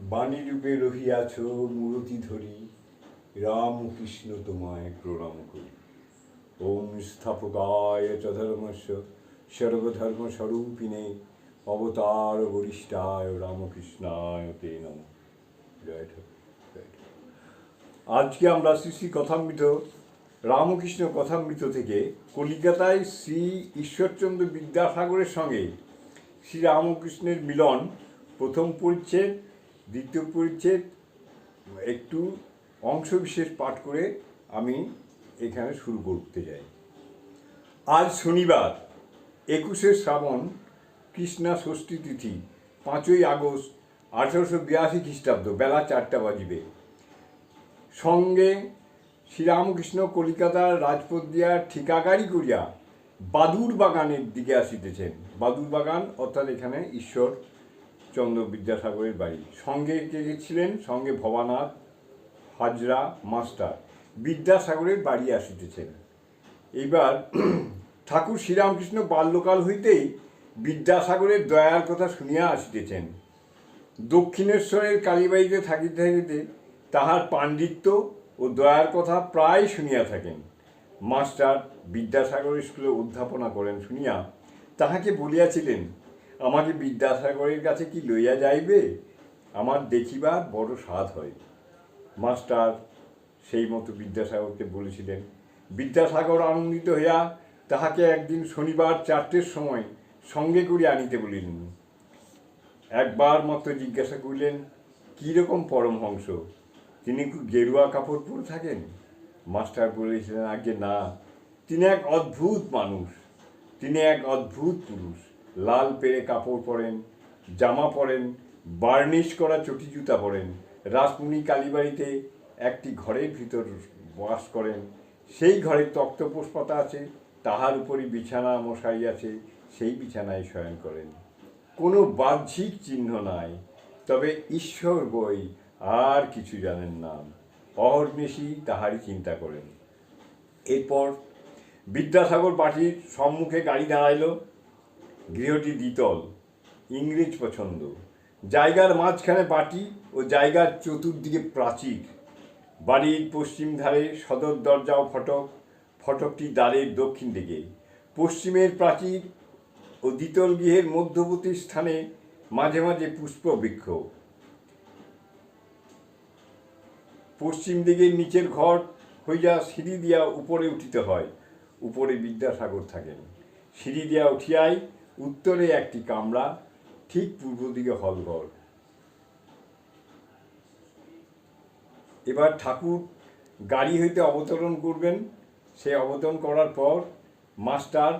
বাণী রূপে রহিয়াছ মূরতি ধরি। রাম কৃষ্ণ তোমায় প্রণাম করি। ওম স্থাপকায় চ সর্বধর্ম স্বরূপিণে অবতার বরিষ্ঠায় রামকৃষ্ণায় তে নম। জয়। আজকে আমরা শ্রী শ্রী কথামৃত, রামকৃষ্ণ কথামৃত থেকে কলিকাতায় শ্রী ঈশ্বরচন্দ্র বিদ্যাসাগরের সঙ্গে শ্রী রামকৃষ্ণের মিলন প্রথম পরিচ্ছেদ দ্বিতীয় পরিচ্ছেদ, একটু অংশবিশেষ পাঠ করে আমি এখানে শুরু করতে যাই। আজ শনিবার, একুশে শ্রাবণ, কৃষ্ণা ষষ্ঠী তিথি, পাঁচই আগস্ট, আঠারোশো বিরাশি খ্রিস্টাব্দ, বেলা চারটা বাজিবে। সঙ্গে শ্রীরামকৃষ্ণ কলিকাতার রাজপথ দিয়া ঠিকাগাড়ি করিয়া বাদুর বাগানের দিকে আসিতেছেন। বাদুর বাগান অর্থাৎ এখানে ঈশ্বর চন্দ্র বিদ্যাসাগরের বাড়ি। সঙ্গে কে ছিলেন? সঙ্গে ভবানাথ, হাজরা, মাস্টার। বিদ্যাসাগরের বাড়ি আসিতেছেন। এইবার ঠাকুর শ্রীরামকৃষ্ণ বাল্যকাল হইতেই বিদ্যাসাগরের দয়ার কথা শুনিয়া আসিতেছেন। দক্ষিণেশ্বরের কালীবাড়িতে থাকিতে থাকিতে তাহার পাণ্ডিত্য ও দয়ার কথা প্রায় শুনিয়া থাকেন। মাস্টার বিদ্যাসাগর স্কুলে অধ্যাপনা করেন শুনিয়া তাহাকে বলিয়াছিলেন আমাকে বিদ্যাসাগরের কাছে কি লইয়া যাইবে? আমার দেখিবার বড় স্বাদ হয়। মাস্টার সেই মতো বিদ্যাসাগরকে বলেছিলেন, বিদ্যাসাগর আনন্দিত হইয়া তাহাকে একদিন শনিবার চারটের সময় সঙ্গে করে আনিতে বলিলেন। একবার মাত্র জিজ্ঞাসা করিলেন কীরকম পরমহংস? তিনি গেরুয়া কাপড় পরে থাকেন? মাস্টার বলেছিলেন আগে না। তিনি এক অদ্ভুত মানুষ। তিনি এক অদ্ভুত পুরুষ। লাল পেরে কাপড় পরেন, জামা পরেন, বার্নিশ করা চটি জুতা পরেন, রাসমণি কালীবাড়িতে একটি ঘরের ভিতর বাস করেন, সেই ঘরে তক্তপোষ আছে, তাহার উপরই বিছানা মশাই আছে, সেই বিছানায় শয়ন করেন। কোনো বাহ্যিক চিহ্ন নাই, তবে ঈশ্বর বই আর কিছু জানেন না, অহর্নিশি তাহারই চিন্তা করেন। এরপর বিদ্যাসাগর পার্টির সম্মুখে গাড়ি দাঁড়াইল গৃহটি দ্বিতল, ইংরেজ পছন্দ। জায়গার মাঝখানে বাটি ও জায়গার চতুর্দিকে প্রাচীর। বাড়ির পশ্চিম ধারে সদর দরজা ও ফটক, ফটকটি দ্বারের দক্ষিণ দিকে। পশ্চিমের প্রাচীর ও দ্বিতল গৃহের মধ্যবর্তী স্থানে মাঝে মাঝে পুষ্পবৃক্ষ পশ্চিম দিকে নিচের ঘর হইয়া সিঁড়ি দিয়া উপরে উঠিতে হয়। উপরে বিদ্যাসাগর থাকেন। সিঁড়ি দিয়া উঠিয়াই উত্তরে একটি কামরা, ঠিক পূর্ব দিকে হলঘর। এবার ঠাকুর গাড়ি হইতে অবতরণ করবেন। সে অবতরণ করার পর মাস্টার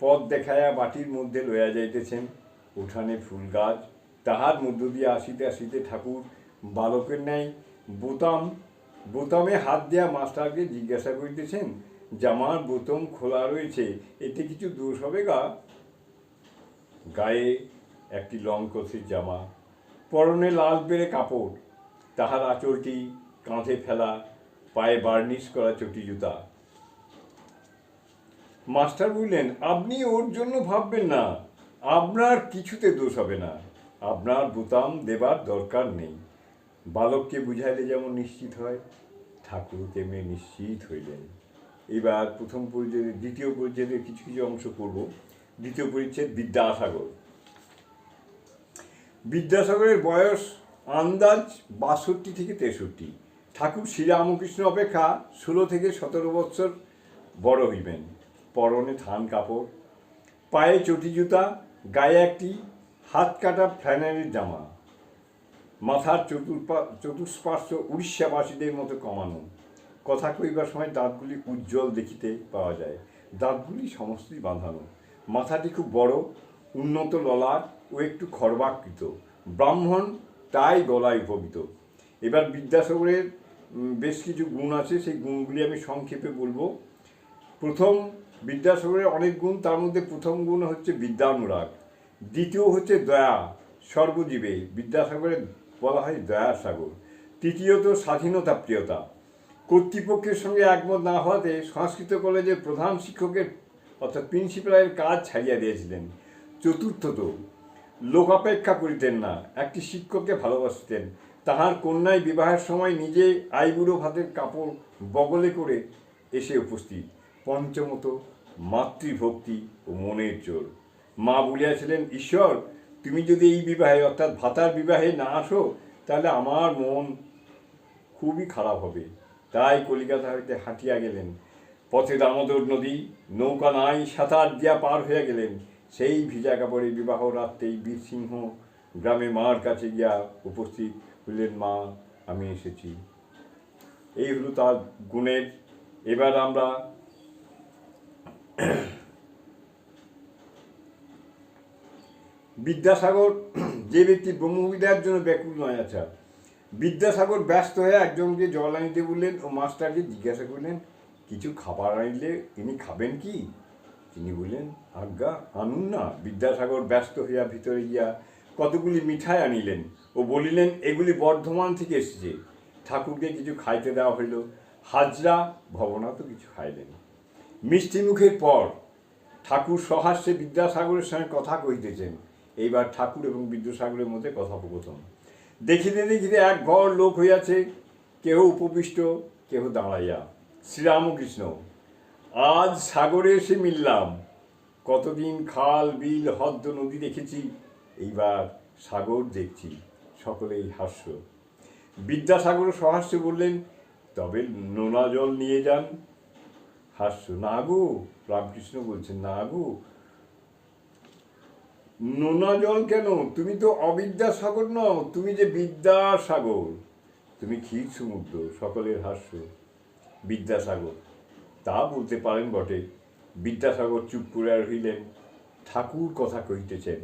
পথ দেখায়া বাটির মধ্যে লইয়া যাইতেছেন। উঠানে ফুল গাছ, তাহার মধ্য দিয়ে আসিতে আসিতে ঠাকুর বালকের ন্যায় বোতাম, বোতামে হাত দেয়া মাস্টারকে জিজ্ঞাসা করিতেছেন, জামার বোতাম খোলা রয়েছে, এতে কিছু দোষ হবে গা? গায়ে একটি লং কষির জামা, পরনে লাল বেড়ে কাপড়, তাহার আঁচলটি কাঁধে ফেলা, পায়ে বার্নিশ করা চটি জুতা। মাস্টার বললেন, আপনি ওর জন্য ভাববেন না। আপনার কিছুতে দোষ হবে না। আপনার বোতাম দেবার দরকার নেই। বালককে বুঝাইলে যেমন নিশ্চিত হয়, ঠাকুর তেমনি নিশ্চিত হইলেন। এবার প্রথম পর্যায়ে, দ্বিতীয় পর্যায়ে কিছু কিছু অংশ করব দ্বিতীয় পরিচ্ছেদ বিদ্যাসাগর। বিদ্যাসাগরের বয়স, আন্দাজ বাষট্টি থেকে তেষট্টি। ঠাকুর শ্রীরামকৃষ্ণ অপেক্ষা ষোলো থেকে সতেরো বৎসর বড় হইবেন। পরনে থান কাপড়, পায়ে চটি জুতা, গায়ে একটি হাত কাটা ফ্ল্যানেলের জামা। মাথার চতুর্পা, চতুষ্পার্শ্ব উড়িষ্যাবাসীদের মতো কমানো। কথা কইবার সময় দাঁতগুলি উজ্জ্বল দেখিতে পাওয়া যায়। দাঁতগুলি সমস্তই বাঁধানো। মাথাটি খুব বড়, উন্নত ললাট ও একটু খর্বাকৃত ব্রাহ্মণ তাই গলায় উপবিত। এবার বিদ্যাসাগরের বেশ কিছু গুণ আছে, সেই গুণগুলি আমি সংক্ষেপে বলব। প্রথম, বিদ্যাসাগরের অনেক গুণ, তার মধ্যে প্রথম গুণ হচ্ছে বিদ্যানুরাগ। দ্বিতীয় হচ্ছে দয়া সর্বজীবে বিদ্যাসাগরের বলা হয় দয়ার সাগর তৃতীয়ত স্বাধীনতা প্রিয়তা। কর্তৃপক্ষের সঙ্গে একমত না হওয়াতে সংস্কৃত কলেজের প্রধান শিক্ষকের অর্থাৎ প্রিন্সিপালের কাজ ছাড়িয়া দিয়েছিলেন। চতুর্থত, লোক অপেক্ষা করিতেন না, একটি শিক্ষককে ভালোবাসতেন। তাহার কন্যায় বিবাহের সময় নিজে আইবুড়ো ভাতের কাপড় বগলে করে এসে উপস্থিত। পঞ্চমত, মাতৃভক্তি ও মনের জোর। মা বলিয়াছিলেন, ঈশ্বর, তুমি যদি এই বিবাহে, অর্থাৎ ভাতার বিবাহে না আসো, তাহলে আমার মন খুবই খারাপ হবে। তাই কলিকাতা হইতে হাঁটিয়া গেলেন। পথে দামোদর নদী, নৌকা নাই, সাঁতার দিয়া পার হইয়া গেলেন। সেই ভিজা কাপড়ে বিবাহ রাত্রেই বীরসিংহ গ্রামে মার কাছে গিয়া উপস্থিত হইলেন মা, আমি এসেছি। এই হলো তার গুণের। এবার আমরা বিদ্যাসাগর, যে ব্যক্তি ব্রহ্মবিদ্যার জন্য ব্যাকুল নয় আচ্ছা। বিদ্যাসাগর ব্যস্ত হয়ে একজনকে জল আনিতে বললেন ও মাস্টারকে জিজ্ঞাসা করলেন কিছু খাবার আনিলে তিনি খাবেন কি? তিনি বললেন, আজ্ঞা, আনুন না। বিদ্যাসাগর ব্যস্ত হইয়া ভিতরে গিয়া কতগুলি মিঠাই আনিলেন ও বলিলেন, এগুলি বর্ধমান থেকে এসেছে। ঠাকুরকে কিছু খাইতে দেওয়া হইল। হাজরা ভবনা তো কিছু খাইলেন। মিষ্টি মুখের পর ঠাকুর সহাস্যে বিদ্যাসাগরের সঙ্গে কথা কহিতেছেন। এইবার ঠাকুর এবং বিদ্যাসাগরের মধ্যে কথোপকথন। দেখিতে দেখিতে এক ঘর লোক হইয়াছে, কেহ উপবিষ্ট, কেহ দাঁড়াইয়া। শ্রীরামকৃষ্ণ, আজ সাগরে এসে মিললাম। কতদিন খাল, বিল হদ্দ নদী দেখেছি, এইবার সাগর দেখছি, সকলেই হাস্য। বিদ্যাসাগর সহাস্যে বললেন, তবে নোনা জল নিয়ে যান। হাস্য, না গো। রামকৃষ্ণ বলছেন, না গো। নোনা জল কেন? তুমি তো অবিদ্যাসাগর নও, তুমি যে বিদ্যাসাগর। তুমি ক্ষীর সমুদ্র, সকলের হাস্য। বিদ্যাসাগর। তা বলতে পারেন বটে, বিদ্যাসাগর চুপ করে আর হইলেন ঠাকুর কথা কহিতেছেন।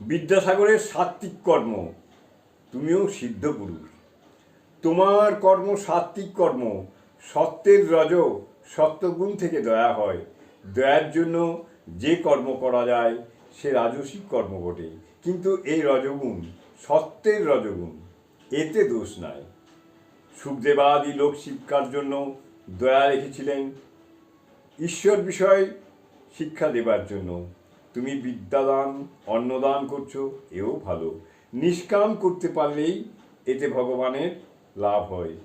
বিদ্যাসাগরের সাত্বিক কর্ম, তুমিও সিদ্ধ পুরুষ। তোমার কর্ম সাত্বিক কর্ম, সত্যের রজ, সত্যগুণ থেকে দয়া হয়। দয়ার জন্য যে কর্ম করা যায়, সে রাজসিক কর্ম বটে। কিন্তু এই রজগুণ, সত্যের রজগুণ, এতে দোষ নাই। সুখদেবাদি লোক শিক্ষার জন্য দয়া রেখেছিলেন। ঈশ্বর বিষয় শিক্ষা দেবার জন্য। তুমি বিদ্যাদান, অন্নদান করছ, এও ভালো। নিষ্কাম করতে পারলেই এতে ভগবানের লাভ হয়।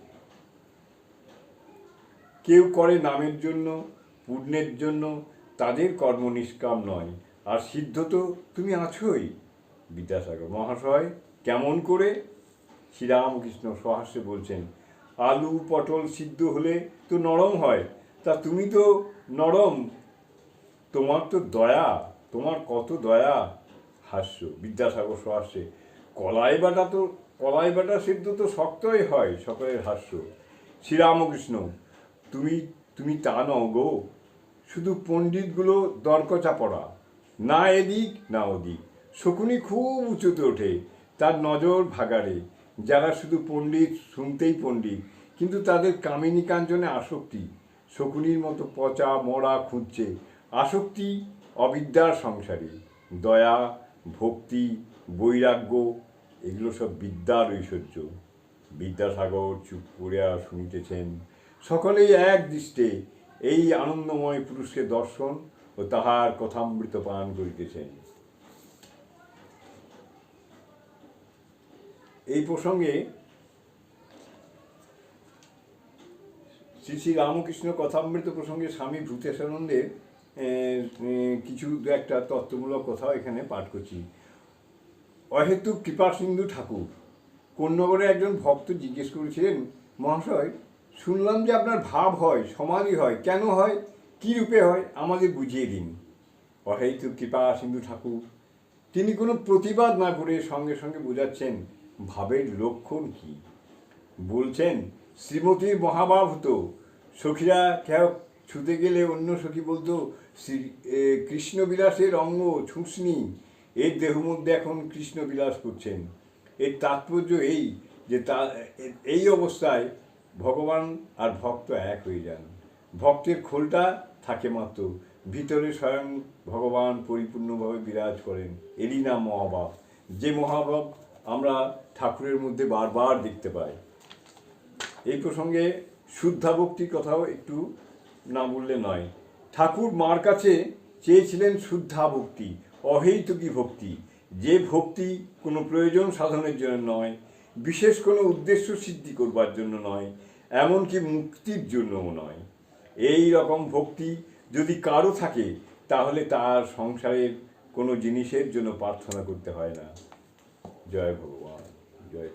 কেউ করে নামের জন্য, পুণ্যের জন্য, তাদের কর্ম নিষ্কাম নয়। আর সিদ্ধ তো তুমি আছোই, বিদ্যাসাগর মহাশয়। কেমন করে? শ্রীরামকৃষ্ণ সহাস্যে বলছেন আলু পটল সিদ্ধ হলে তো নরম হয়। তা তুমি তো নরম। তোমার তো দয়া, তোমার কত দয়া। হাস্য, বিদ্যাসাগর সহাস্যে কলাই বাটা তো, কলাই বাটা সিদ্ধ তো শক্তই হয় সকলের হাস্য। শ্রীরামকৃষ্ণ, তুমি তুমি তা নও গো। শুধু পণ্ডিতগুলো দরকচা পড়া। না এদিক, না ওদিক। শকুনি খুব উঁচুতে ওঠে, তার নজর ভাগাড়ে। যারা শুধু পণ্ডিত, শুনতেই পণ্ডিত, কিন্তু তাদের কামিনী কাঞ্চনে আসক্তি। শকুনির মতো পচা মরা খুঁজছে। আসক্তি অবিদ্যার সংসারে। দয়া, ভক্তি, বৈরাগ্য, এগুলো সব বিদ্যার ঐশ্বর্য। বিদ্যাসাগর চুপ করিয়া শুনিতেছেন। সকলেই এক দৃষ্টে এই আনন্দময় পুরুষকে দর্শন ও তাহার কথামৃত পান করিতেছেন। এই প্রসঙ্গে শ্রী শ্রী রামকৃষ্ণ কথামৃত প্রসঙ্গে স্বামী ভূতেশানন্দের কিছু দু একটা তত্ত্বমূলক কথাও এখানে পাঠ করছি। অহেতুক কৃপা সিন্ধু ঠাকুর, কোন্নগরে একজন ভক্ত জিজ্ঞেস করেছিলেন, মহাশয়, শুনলাম যে আপনার ভাব হয়, সমাধি হয়, কেন হয়? কী রূপে হয়? আমাদের বুঝিয়ে দিন। অহেতুক কৃপা সিন্ধু ঠাকুর, তিনি কোনো প্রতিবাদ না করে সঙ্গে সঙ্গে বোঝাচ্ছেন ভাবের লক্ষণ কি? বলছেন, শ্রীমতী মহাভাব হতো সখীরা কেউ ছুতে গেলে অন্য সখী বলতো, শ্রী কৃষ্ণবিলাসের অঙ্গ ছুঁসনি এর দেহ মধ্যে এখন কৃষ্ণবিলাস করছেন। এর তাৎপর্য এই যে তা এই অবস্থায় ভগবান আর ভক্ত এক হয়ে যান। ভক্তের খোলটা থাকে মাত্র, ভিতরে স্বয়ং ভগবান পরিপূর্ণভাবে বিরাজ করেন এরই নাম মহাভাব যে মহাভাব আমরা ঠাকুরের মধ্যে বারবার দেখতে পাই। এই প্রসঙ্গে শুদ্ধা ভক্তির কথাও একটু না বললে নয়। ঠাকুর মার কাছে চেয়েছিলেন শুদ্ধা ভক্তি অহেতুকী ভক্তি। যে ভক্তি কোনো প্রয়োজন সাধনের জন্য নয়, বিশেষ কোনো উদ্দেশ্য সিদ্ধি করবার জন্য নয়, এমনকি মুক্তির জন্যও নয়। এই রকম ভক্তি যদি কারও থাকে, তাহলে তার সংসারের কোনো জিনিসের জন্য প্রার্থনা করতে হয় না। জয় ভগবান জয়